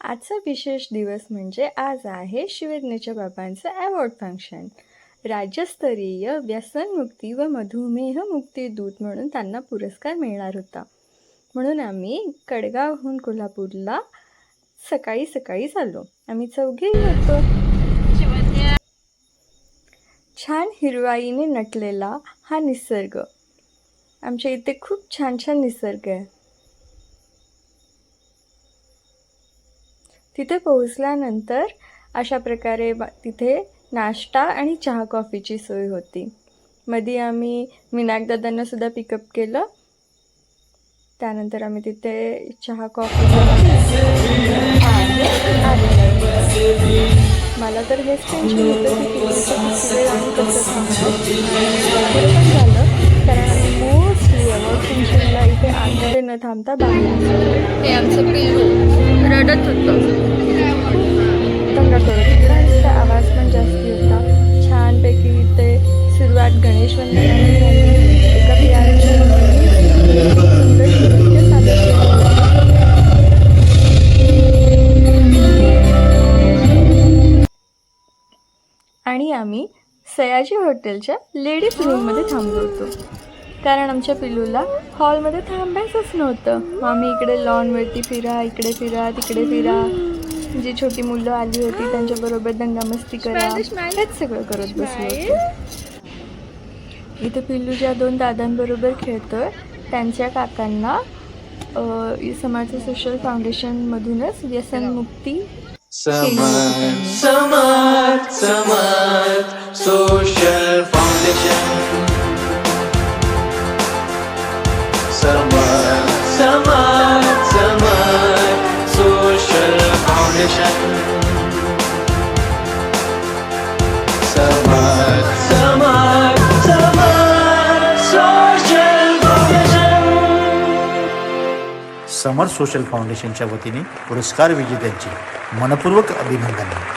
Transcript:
आजचा विशेष दिवस म्हणजे आज आहे शिवज्ञाच्या बाबांचं अवॉर्ड फंक्शन राज्यस्तरीय व्यसनमुक्ती व मधुमेह मुक्ती दूत म्हणून त्यांना पुरस्कार मिळणार होता. म्हणून आम्ही कडगावहून कोल्हापूरला सकाळी सकाळी झालो आम्ही चौघेही होतो. छान हिरवाईने नटलेला हा निसर्ग. आमच्या इथे खूप छान छान निसर्ग आहे. तिथे पोहोचल्यानंतर अशा प्रकारे तिथे नाश्ता आणि चहा कॉफीची सोय होती. मध्ये आम्ही विनायकदादांनासुद्धा पिकअप केलं. त्यानंतर आम्ही तिथे चहा कॉफी मला तर हेच टेन्शन होतं की आम्ही कसं थांबणार झालं. कारण आम्ही मोस्टली अवॉर्ड फंक्शनला इथे आतमध्ये न थांबता बाहेर. हे आमचं पिल्लू. रडत होतो. दंगा आवाज पण जास्ती होता. छानपैकी ते सुरुवात गणेश एका आणि आम्ही सयाजी हॉटेलच्या लेडीज रूममध्ये थांबलो होतो. कारण आमच्या पिल्लूला हॉलमध्ये थांबायचंच नव्हतं. आम्ही इकडे लॉनवरती फिरा इकडे फिरा तिकडे फिरा. जी छोटी मुलं आली होती त्यांच्याबरोबर दंगामस्ती करा. हेच सगळं करत बसलो होतो. इथे पिल्लू ज्या दोन दादांबरोबर खेळतोय त्यांच्या काकांना अ, समाज सोशल फाउंडेशनमधूनच व्यसनमुक्ती Samad, Samad, Samad, Social समर सोशल फाउंडेशनच्या वतीने पुरस्कार विजेत्यांचे मनपूर्वक अभिनंदन.